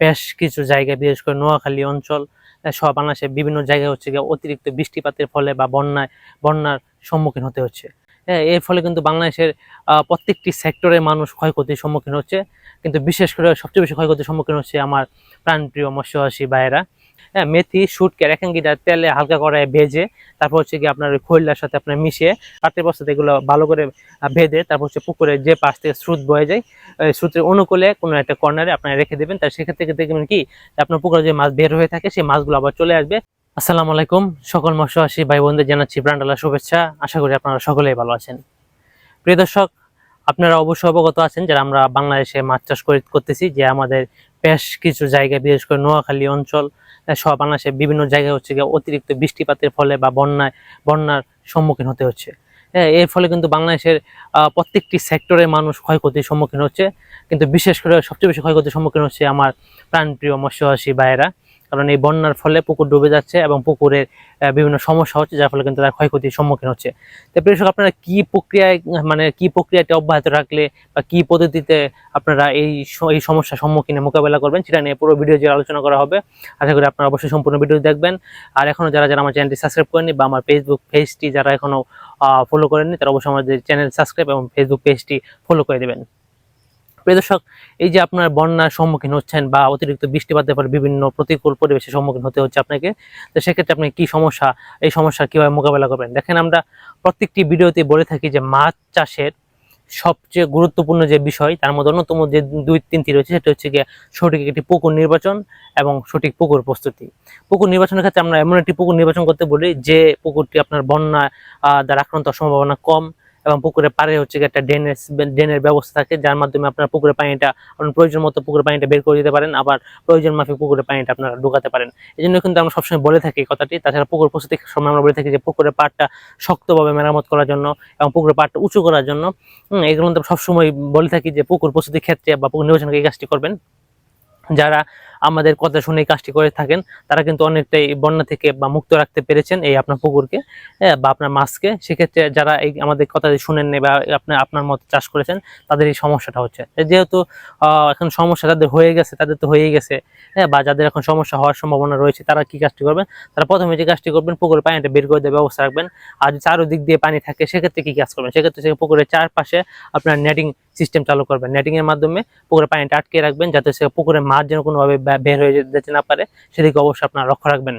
বেশ কিছু জায়গায় বিশেষ করে নোয়াখালী অঞ্চল সব বাংলাদেশের বিভিন্ন জায়গায় হচ্ছে গিয়ে অতিরিক্ত বৃষ্টিপাতের ফলে বা বন্যায়, বন্যার সম্মুখীন হতে হচ্ছে। হ্যাঁ এর ফলে কিন্তু বাংলাদেশের প্রত্যেকটি সেক্টরে মানুষ ক্ষয়ক্ষতির সম্মুখীন হচ্ছে। কিন্তু বিশেষ করে সবচেয়ে বেশি ক্ষয়ক্ষতির সম্মুখীন হচ্ছে আমার প্রাণপ্রিয় মৎস্যবাসী ভাইয়েরা। হ্যাঁ মেথি, শুটকে রেখাঙ্গিটা তেলে হালকা করে ভেজে, তারপর হচ্ছে কি আপনার খৈলার সাথে আপনার মিশিয়ে পাটের বস্তাতে এগুলো ভালো করে ভেজে, তারপর হচ্ছে পুকুরে যে পাশ থেকে স্রোত বয়ে যায় স্রোতের অনুকূলে কোনো একটা কর্নারে আপনারা রেখে দেবেন। তার সেক্ষেত্রে দেখবেন কি আপনার পুকুরে যে মাছ বের হয়ে থাকে, সেই মাছগুলো আবার চলে আসবে। আসসালামু আলাইকুম, সকল মৎস্যবাসী ভাই বোনদের জানাচ্ছি প্রাণডালা শুভেচ্ছা। আশা করি আপনারা সকলেই ভালো আছেন। প্রিয় দর্শক, আপনারা অবশ্যই অবগত আছেন যারা আমরা বাংলাদেশে মাছ চাষ করতেছি, যে আমাদের বেশ কিছু জায়গায়, বিশেষ করে নোয়াখালী অঞ্চল সব আনাসে বিভিন্ন জায়গায় হচ্ছে গিয়ে অতিরিক্ত বৃষ্টিপাতের ফলে বা বন্যায়, বন্যার সম্মুখীন হতে হচ্ছে। হ্যাঁ এর ফলে কিন্তু বাংলাদেশের প্রত্যেকটি সেক্টরের মানুষ ক্ষয়ক্ষতির সম্মুখীন হচ্ছে। কিন্তু বিশেষ করে সবচেয়ে বেশি ক্ষয়ক্ষতির সম্মুখীন হচ্ছে আমার প্রাণপ্রিয় মৎস্যবাসী ভাইয়েরা। কারণ এই বন্যার ফলে পুকুর ডুবে যাচ্ছে এবং পুকুরের বিভিন্ন সমস্যা হচ্ছে যার ফলে কিন্তু তারা ক্ষয়ক্ষতির সম্মুখীন হচ্ছে। তো দর্শক, আপনারা কি প্রক্রিয়ায় মানে কি প্রক্রিয়াটি অব্যাহত রাখলে বা কি পদ্ধতিতে আপনারা এই এই সমস্যার সম্মুখীনে মোকাবেলা করবেন সেটা নিয়ে পুরো ভিডিও যে আলোচনা করা হবে। আশা করি আপনারা অবশ্যই সম্পূর্ণ ভিডিও দেখবেন। আর এখনও যারা যারা আমার চ্যানেলটি সাবস্ক্রাইব করেনি বা আমার ফেসবুক পেজটি যারা এখনও ফলো করেননি তারা অবশ্যই আমাদের চ্যানেল সাবস্ক্রাইব এবং ফেসবুক পেজটি ফলো করে দেবেন। প্রিয় দর্শক, এই যে আপনার বন্যার সম্মুখীন হচ্ছেন বা অতিরিক্ত বৃষ্টিপাতের ফলে বিভিন্ন প্রতিকূল পরিবেশের সম্মুখীন হতে হচ্ছে আপনাকে, তো সেক্ষেত্রে আপনি কি সমস্যা, এই সমস্যা কীভাবে মোকাবেলা করবেন? দেখেন, আমরা প্রত্যেকটি ভিডিওতে বলে থাকি যে মাছ চাষের সবচেয়ে গুরুত্বপূর্ণ যে বিষয়, তার মধ্যে অন্যতম যে দুই, তিনটি রয়েছে, সেটা হচ্ছে গিয়ে সঠিক একটি পুকুর নির্বাচন এবং সঠিক পুকুর প্রস্তুতি। পুকুর নির্বাচনের ক্ষেত্রে আমরা এমন একটি পুকুর নির্বাচন করতে বলি, যে পুকুরটি আপনার বন্যা দ্বারা আক্রান্ত সম্ভাবনা কম এবং পুকুরের পাড়ে হচ্ছে একটা ড্রেনের ড্রেনের ব্যবস্থা থাকে, যার মাধ্যমে আপনার পুকুরের পানিটা, আপনার প্রয়োজন মতো পুকুরের পানিটা বের করে দিতে পারেন, আবার প্রয়োজন মাফিক পুকুরের পানিটা আপনারা ঢুকাতে পারেন। এই জন্য কিন্তু আমরা সবসময় বলে থাকি কথাটি। তাছাড়া পুকুর প্রস্তুতির সময় আমরা বলে থাকি যে পুকুরের পাড়টা শক্তভাবে মেরামত করার জন্য এবং পুকুরের পাড়টা উঁচু করার জন্য। এগুলো তো সবসময় বলে থাকি যে পুকুর প্রস্তুতির ক্ষেত্রে বা পুকুর নির্বাচনকে এই কাজটি করবেন। যারা আমাদের কথা শুনে কাজটি করে থাকেন তারা কিন্তু অনেকটাই বন্যা থেকে বা মুক্ত রাখতে পেরেছেন এই আপনার পুকুরকে হ্যাঁ, বা আপনার মাছকে। সেক্ষেত্রে যারা এই আমাদের কথা শুনেন বা আপনার আপনার মতো চাষ করেছেন তাদের এই সমস্যাটা হচ্ছে। যেহেতু এখন সমস্যা তাদের হয়ে গেছে তাদের তো হয়েই গেছে হ্যাঁ বা যাদের এখন সমস্যা হওয়ার সম্ভাবনা রয়েছে তারা কি কাজটি করবেন? তারা প্রথমে যে কাজটি করবেন পুকুরের পানিটা বের করে দেওয়ার ব্যবস্থা রাখবেন। আর চারোদিক দিয়ে পানি থাকে সেক্ষেত্রে কি কাজ করবেন? সেক্ষেত্রে পুকুরের চারপাশে আপনার নেটিং সিস্টেম চালু করবেন। নেটিং এর মাধ্যমে পুকুরের পানিটা আটকে রাখবেন, যাতে সে পুকুরের মাছ যেন কোনোভাবে বের হয়ে যেতে না পারে, সেদিকে অবশ্যই আপনারা লক্ষ্য রাখবেন।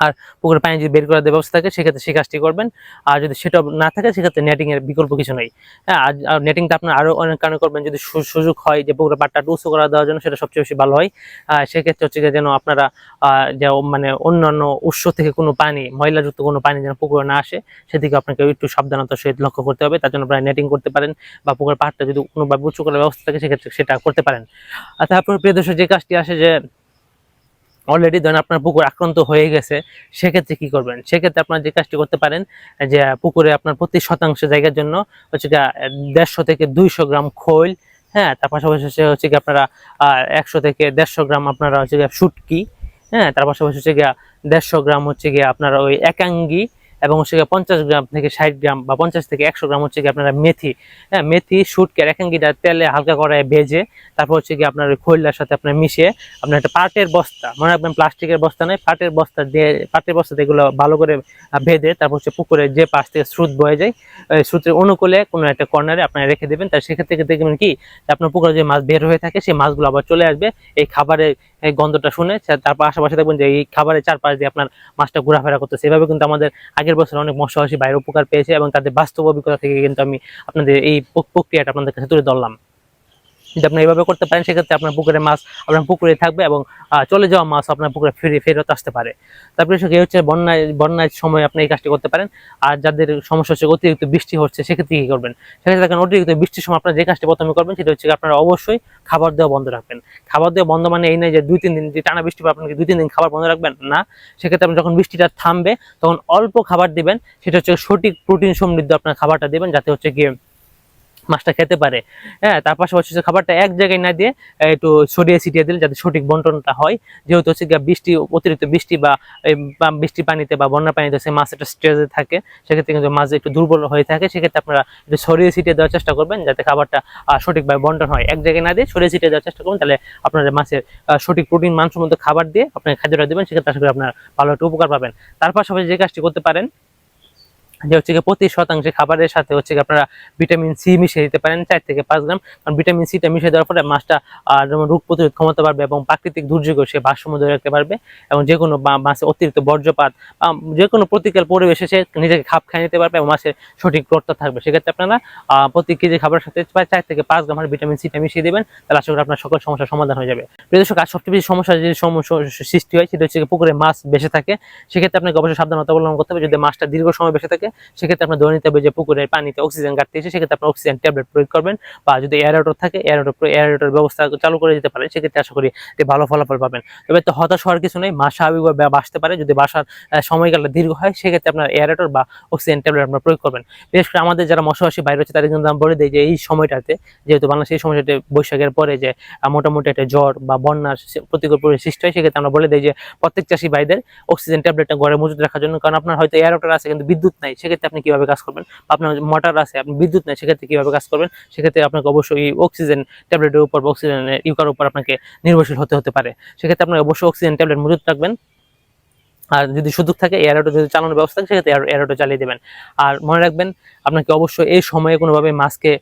আর পুকুরের পানি যদি বের করে দেওয়ার ব্যবস্থা থাকে, সেক্ষেত্রে সেই কাজটি করবেন। আর যদি সেটা না থাকে, সেক্ষেত্রে নেটিং এর বিকল্প কিছু নেই। হ্যাঁ আর- নেটিংটা আপনার আরও অনেক কারণে করবেন। যদি সুযোগ হয় যে পুকুরের পাটটা উঁচু করা দেওয়ার জন্য, সেটা সবচেয়ে বেশি ভালো হয়। সেক্ষেত্রে হচ্ছে যেন আপনারা যে মানে অন্যান্য উৎস থেকে কোনো পানি, ময়লাযুক্ত কোনো পানি যেন পুকুরে না আসে, সেদিকে আপনাকে একটু সাবধানতার সহিত লক্ষ্য করতে হবে। তার জন্য আপনারা নেটিং করতে পারেন বা পুকুরের পাহাড়টা যদি কোনোভাবে উঁচু করার ব্যবস্থা থাকে, সেক্ষেত্রে সেটা করতে পারেন। আর তারপর প্রিয় দর্শক, যে কাজটি আসে যে অলরেডি ধরেন আপনার পুকুর আক্রান্ত হয়ে গেছে, সেক্ষেত্রে কি করবেন? সেক্ষেত্রে আপনার যে কাজটি করতে পারেন, যে পুকুরে আপনার প্রতি শতাংশ জায়গার জন্য হচ্ছে দেড়শো থেকে দুইশো গ্রাম খৈল হ্যাঁ তার পাশাপাশি হচ্ছে হচ্ছে কি আপনারা একশো থেকে দেড়শো গ্রাম আপনারা হচ্ছে গিয়ে শুটকি হ্যাঁ তার পাশাপাশি হচ্ছে গিয়া দেড়শো গ্রাম হচ্ছে গিয়ে আপনারা ওই একাঙ্গি এবং হচ্ছে পঞ্চাশ গ্রাম থেকে ষাট গ্রাম বা পঞ্চাশ থেকে একশো গ্রাম হচ্ছে গিয়ে আপনারা মেথি হ্যাঁ মেথি, শুটকে একাঙ্গিটা তেলে হালকা করে ভেজে তারপর হচ্ছে গিয়ে আপনার খৈলার সাথে আপনার মিশিয়ে আপনার একটা পাটের বস্তা, মনে রাখবেন প্লাস্টিকের বস্তা নয়, পাটের বস্তা দিয়ে, পাটের বস্তা দিয়ে এগুলো ভালো করে বেঁধে তারপর হচ্ছে পুকুরে যে পাশ থেকে স্রোত বয়ে যায় স্রোতের অনুকূলে কোনো একটা কর্নারে আপনারা রেখে দেবেন। তার সেক্ষেত্রে দেখবেন কি আপনার পুকুরে যে মাছ বের হয়ে থাকে, সেই মাছগুলো আবার চলে আসবে, এই খাবারের এই গন্ধটা শুনে তার তারপর আশেপাশে দেখবেন যে এই খাবারের চারপাশ দিয়ে আপনার মাছটা ঘোরাফেরা করতেছে। এভাবে কিন্তু আমাদের আগের বছর অনেক মৎস্যবাসী বাইরে উপকার পেয়েছে এবং তাদের বাস্তব অভিজ্ঞতা থেকে কিন্তু আমি আপনাদের এই প্রক্রিয়াটা আপনাদের কাছে তুলে ধরলাম। যদি আপনি এইভাবে করতে পারেন, সেক্ষেত্রে আপনার পুকুরে মাছ, আপনার পুকুরে থাকবে এবং চলে যাওয়া মাছ আপনার পুকুরে ফিরে, ফেরত আসতে পারে। তারপরে সে হচ্ছে বন্যায় বন্যার সময় আপনি এই কাজটি করতে পারেন। আর যাদের সমস্যা হচ্ছে অতিরিক্ত বৃষ্টি হচ্ছে, সেক্ষেত্রে কী করবেন? সেক্ষেত্রে দেখেন, অতিরিক্ত বৃষ্টির সময় আপনার যে কাজটি প্রথমে করবেন, সেটা হচ্ছে আপনারা অবশ্যই খাবার দেওয়া বন্ধ রাখবেন। খাবার দেওয়া বন্ধ মানে এই নয় যে দুই তিন দিন, যে টানা বৃষ্টি আপনাকে দুই তিন দিন খাবার বন্ধ রাখবেন, না। সেক্ষেত্রে আপনি যখন বৃষ্টিটা থামবে, তখন অল্প খাবার দিবেন, সেটা হচ্ছে সঠিক প্রোটিন সমৃদ্ধ আপনার খাবারটা দিবেন, যাতে হচ্ছে গিয়ে মাছটা খেতে পারে। হ্যাঁ তার পাশাপাশি হচ্ছে খাবারটা এক জায়গায় না দিয়ে একটু ছড়িয়ে ছিটিয়ে দিলে যাতে সঠিক বন্টনটা হয়। যেহেতু হচ্ছে বৃষ্টি, অতিরিক্ত বৃষ্টি বা বৃষ্টি পানিতে বা বন্যা পানিতে সে মাছ একটা স্ট্রেসে থাকে, সেক্ষেত্রে কিন্তু মাছ একটু দুর্বল হয়ে থাকে। সেক্ষেত্রে আপনারা একটু ছড়িয়ে ছিটিয়ে দেওয়ার চেষ্টা করবেন যাতে খাবারটা সঠিকভাবে বন্টন হয়। এক জায়গায় না দিয়ে ছড়িয়ে ছিটিয়ে দেওয়ার চেষ্টা করবেন, তাহলে আপনারা মাছের সঠিক প্রোটিন মানসম্মত খাবার দিয়ে আপনার খাদ্যটা দেবেন, সেক্ষেত্রে আশা করি আপনার ভালো একটা উপকার পাবেন। তার পাশাপাশি যে কাজটি করতে পারেন যে হচ্ছে গিয়ে প্রতি শতাংশে খাবারের সাথে হচ্ছে গিয়ে আপনারা ভিটামিন সি মিশিয়ে দিতে পারেন, চার থেকে পাঁচ গ্রাম। কারণ ভিটামিন সিটা মিশিয়ে দেওয়ার ফলে মাছটা যেমন রোগ প্রতিরোধ ক্ষমতা বাড়বে এবং প্রাকৃতিক দুর্যোগও সে ভারসাম্য ধরে রাখতে পারবে এবং যে কোনো মাছের অতিরিক্ত বর্জ্যপাত যে কোনো প্রতিকার পরিবেশে সে নিজেকে খাপ খাইয়ে নিতে পারবে এবং মাছের সঠিক গ্রোথটা থাকবে। সেক্ষেত্রে আপনারা প্রতি কেজি খাবারের সাথে চার থেকে পাঁচ গ্রাম ভিটামিন সিটা মিশিয়ে দেবেন, তাহলে আশা করি আপনার সকল সমস্যার সমাধান হয়ে যাবে। প্রিয় দর্শক, আর সবচেয়ে বেশি সমস্যা যে সৃষ্টি হয়, সেটা হচ্ছে পুকুরে মাছ বেঁচে থাকে। সেক্ষেত্রে আপনাকে অবশ্যই সাবধানতা অবলম্বন করতে হবে। যদি মাছটা দীর্ঘ সময় বেঁচে থাকে সেক্ষেত্রে আপনার ধরে নিতে হবে যে পুকুরের পানিতে অক্সিজেন ঘাটতি আছে সেক্ষেত্রে আপনার অক্সিজেন ট্যাবলেট প্রয়োগ করবেন বা যদি এয়ারোটর থাকে এয়ারোটর এয়ারোটর ব্যবস্থা চালু করে দিতে পারে সেক্ষেত্রে আশা করি ভালো ফলাফল পাবেন। তবে তো হতাশ হওয়ার কিছু নেই মাছ স্বাভাবিকভাবে বাঁচতে পারে যদি বাসার আহ, সময়কালটা দীর্ঘ হয় সেক্ষেত্রে আপনার এয়ারোটর বা অক্সিজেন ট্যাবলেট আপনার প্রয়োগ করবেন। বিশেষ করে আমাদের যারা মশাবাসী বাইরে রয়েছে তাদের কিন্তু আমি বলে দিই যে এই সময়টাতে যেহেতু বাংলাদেশে এই সময়টাতে বৈশাখের পরে যে মোটামুটি একটা জ্বর বা বন্যার প্রতিকূল পরিবেশ সৃষ্টি হয় সেক্ষেত্রে আমরা বলে দিই যে প্রত্যেক চাষি ভাইদের অক্সিজেন ট্যাবলেটটা ঘরে মজুদ রাখার জন্য কারণ আপনার হয়তো এয়ারোটর আছে কিন্তু বিদ্যুৎ নাই সেক্ষেত্রে আপনি কীভাবে কাজ করবেন? আপনার মোটর আছে, আপনি বিদ্যুৎ নেই, সেক্ষেত্রে কীভাবে কাজ করবেন? সেক্ষেত্রে আপনাকে অবশ্যই অক্সিজেন ট্যাবলেটের উপর, বা অক্সিজেন ইউকার উপর আপনাকে নির্ভরশীল হতে হতে পারে। সেক্ষেত্রে আপনার অবশ্যই অক্সিজেন ট্যাবলেট মজুত রাখবেন। আর যদি সুযোগ থাকে এয়ারোটো যদি চালানোর ব্যবস্থা থাকে, সেক্ষেত্রে এয়ারোটো চালিয়ে দেবেন। আর মনে রাখবেন, আপনাকে অবশ্যই এই সময়ে কোনোভাবে মাছকে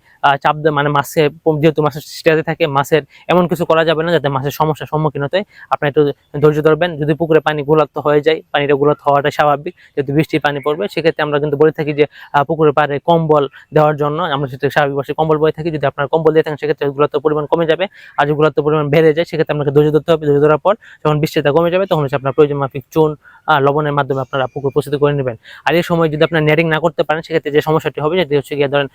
চাপ দেয় মানে মাছে যেহেতু মাছের স্টেজে থাকে মাছের এমন কিছু করা যাবে না, যাতে মাছের সমস্যার সম্মুখীন হতে। আপনি একটু ধৈর্য ধরবেন, যদি পুকুরে পানি গোলাক্ত হয়ে যায়, পানিটা গোলাক্ত হওয়াটা স্বাভাবিক। যেহেতু বৃষ্টির পানি পড়বে, সেক্ষেত্রে আমরা কিন্তু বলে থাকি যে পুকুরের পাড়ে কম্বল দেওয়ার জন্য, আমরা সেটা স্বাভাবিক বসে কম্বল বয়ে থাকি। যদি আপনার কম্বল দিয়ে থাকেন, সেক্ষেত্রে গুলাত্ত পরিমাণ কমে যাবে। আর যদি গুলাত্ত পরিমাণ বেড়ে যায়, সেক্ষেত্রে আপনাকে ধৈর্য ধরতে হবে। ধৈর্য ধরার পর যখন বৃষ্টিটা কমে যাবে, তখন হচ্ছে আপনার প্রয়োজন মাফিক চুন লবণের মাধ্যমে আপনারা পুকুর প্রস্তুত করে নেবেন। আর এই সময় যদি আপনার নেটিং না করতে পারেন সেক্ষেত্রে যে সমস্যাটি হবে যেটি হচ্ছে গিয়ে ধরেন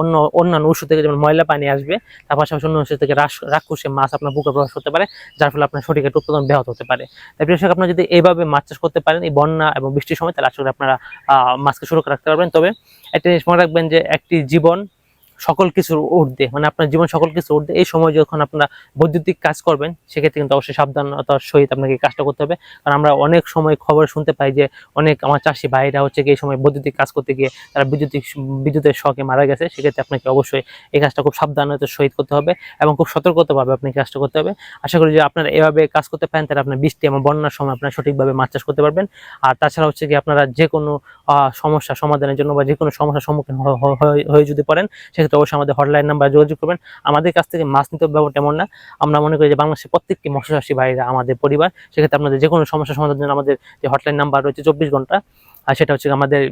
অন্য অন্যান্য উৎস থেকে যেমন ময়লা পানি আসবে তার পাশাপাশি অন্য উৎস থেকে রাস রাক্ষসে মাছ আপনার পুকুরে প্রবেশ করতে পারে যার ফলে আপনার সঠিক একটা উৎপাদন ব্যাহত হতে পারে। তাই দর্শক, আপনারা যদি এইভাবে মাছ চাষ করতে পারেন এই বন্যা এবং বৃষ্টির সময় তাহলে আসলে আপনারা আহ, মাছকে সুরক্ষা রাখতে পারবেন। তবে একটা জিনিস মনে রাখবেন যে একটি জীবন সকল কিছুর ঊর্ধ্বে মানে আপনার জীবন সকল কিছুর ঊর্ধ্বে এই সময় যখন আপনারা বৈদ্যুতিক কাজ করবেন, সেক্ষেত্রে কিন্তু অবশ্যই সাবধানতার সহিত আপনাকে কাজটা করতে হবে। কারণ আমরা অনেক সময় খবর শুনতে পাই যে অনেক আমার চাষি ভাইরা হচ্ছে এই সময় বৈদ্যুতিক কাজ করতে গিয়ে তারা বিদ্যুতিক বিদ্যুতের শখে মারা গেছে, সেক্ষেত্রে আপনাকে অবশ্যই এই কাজটা খুব সাবধানতার সহিত করতে হবে এবং খুব সতর্কতাভাবে আপনাকে কাজটা করতে হবে। আশা করি যে আপনারা এভাবে কাজ করতে পারেন, তাহলে আপনার বৃষ্টি এবং বন্যার সময় আপনারা সঠিকভাবে মাছ চাষ করতে পারবেন। আর তাছাড়া হচ্ছে কি আপনারা যে কোনো সমস্যা সমাধানের জন্য বা যে কোনো সমস্যার সম্মুখীন হয়ে- হয়ে যদি পড়েন, সেক্ষেত্রে অবশ্যই আমাদের হটলাইন নাম্বার যোগাযোগ করবেন। আমাদের কাছ থেকে মাছ নিতে ব্যাপার তেমন না। আমরা মনে করি যে বাংলাদেশের প্রত্যেকটি মৎস্যচাষী ভাইরা, আমাদের পরিবার, সেক্ষেত্রে আপনাদের যে কোনো সমস্যা সমাধানের জন্য আমাদের যে হটলাইন নাম্বার রয়েছে চব্বিশ ঘণ্টা, আর সেটা হচ্ছে আমাদের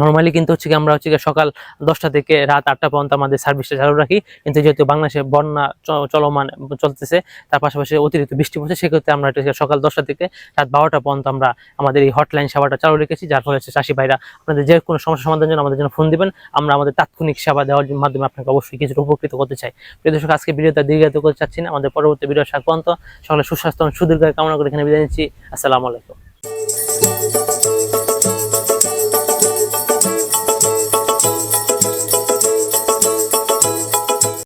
নর্মালি কিন্তু হচ্ছে কি আমরা হচ্ছে সকাল দশটা থেকে রাত আটটা পর্যন্ত আমাদের সার্ভিসটা চালু রাখি। কিন্তু যেহেতু বাংলাদেশে বন্যা চলমান চলতেছে, তার পাশাপাশি অতিরিক্ত বৃষ্টি পড়ছে, সেক্ষেত্রে আমরা সকাল দশটা থেকে রাত বারোটা পর্যন্ত আমরা আমাদের এই হটলাইন সেবাটা চালু রেখেছি, যার ফলে হচ্ছে চাষি ভাইরা আপনাদের যে কোনো সমস্যা সমাধানের জন্য আমাদের জন্য ফোন দিবেন। আমরা আমাদের তাৎক্ষণিক সেবা দেওয়ার মাধ্যমে আপনাকে অবশ্যই কিছুটা উপকৃত করতে চাই। প্রিয় দর্শক, আজকে ভিডিওটা দীর্ঘায়িত করতে চাচ্ছি না। আমাদের পরবর্তী ভিডিও সাক পর্যন্ত সকলে সুস্বাস্থ্য এবং সুদীর্ঘ কামনা করে এখানে বিদায় নিচ্ছি। আসসালামু আলাইকুম।